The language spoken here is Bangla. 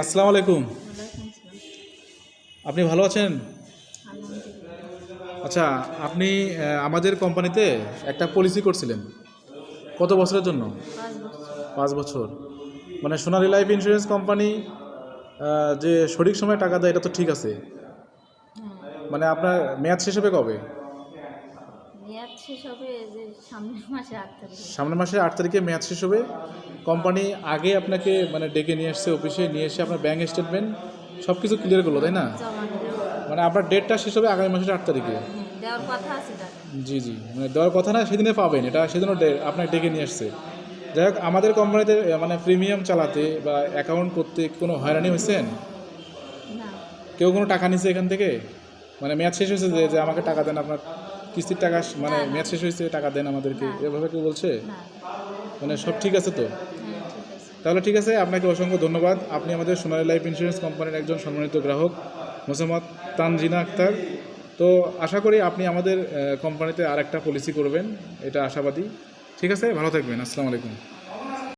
আসসালামু আলাইকুম। আপনি ভালো আছেন? আচ্ছা আপনি আমাদের কোম্পানিতে একটা পলিসি করছিলেন। কত বছরের জন্য? পাঁচ বছর। মানে সোনালী লাইফ ইন্স্যুরেন্স কোম্পানি যে সঠিক সময় টাকা দেয় এটা তো ঠিক আছে। হ্যাঁ। মানে আপনার মেয়াদ শেষ হবে কবে? মেয়াদ শেষ হবে যে সামনের মাসে আট তারিখে। সামনের মাসে আট তারিখে মেয়াদ শেষ হবে। কোম্পানি আগে আপনাকে মানে ডেকে নিয়ে আসছে অফিসে নিয়ে এসে আপনার ব্যাঙ্ক স্টেটমেন্ট সব কিছু ক্লিয়ার করল তাই না? মানে আপনার ডেটটা শেষ হবে আগামী মাসের আট তারিখে। হ্যাঁ দেওয়ার কথা আছে জি জি মানে দেওয়ার কথা না সেদিনে পাবেন এটা সেদিনও ডে- আপনাকে ডেকে নিয়ে আসছে। যাই হোক আমাদের কোম্পানিতে মানে প্রিমিয়াম চালাতে বা অ্যাকাউন্ট করতে কোনো হয়রানি হয়েছেন? কেউ কোনো টাকা নিছে এখান থেকে? মানে মেয়াদ শেষ হয়েছে যে আমাকে টাকা দেন আপনার কিস্তির টাকা মানে। মেয়াদ শেষ হয়েছে টাকা দেন আমাদেরকে। এভাবে কেউ বলছে? মানে সব ঠিক আছে তো? হ্যাঁ তাহলে ঠিক আছে আপনাকে অসংখ্য ধন্যবাদ। আপনি আমাদের সোনালী লাইফ ইন্স্যুরেন্স কোম্পানির একজন সম্মানিত গ্রাহক মোসাম্মদ তানজিনা আক্তার। তো আশা করি আপনি আমাদের কোম্পানিতে আর একটা পলিসি করবেন এটা আশাবাদী। ঠিক আছে ভালো থাকবেন আসসালামু আলাইকুম।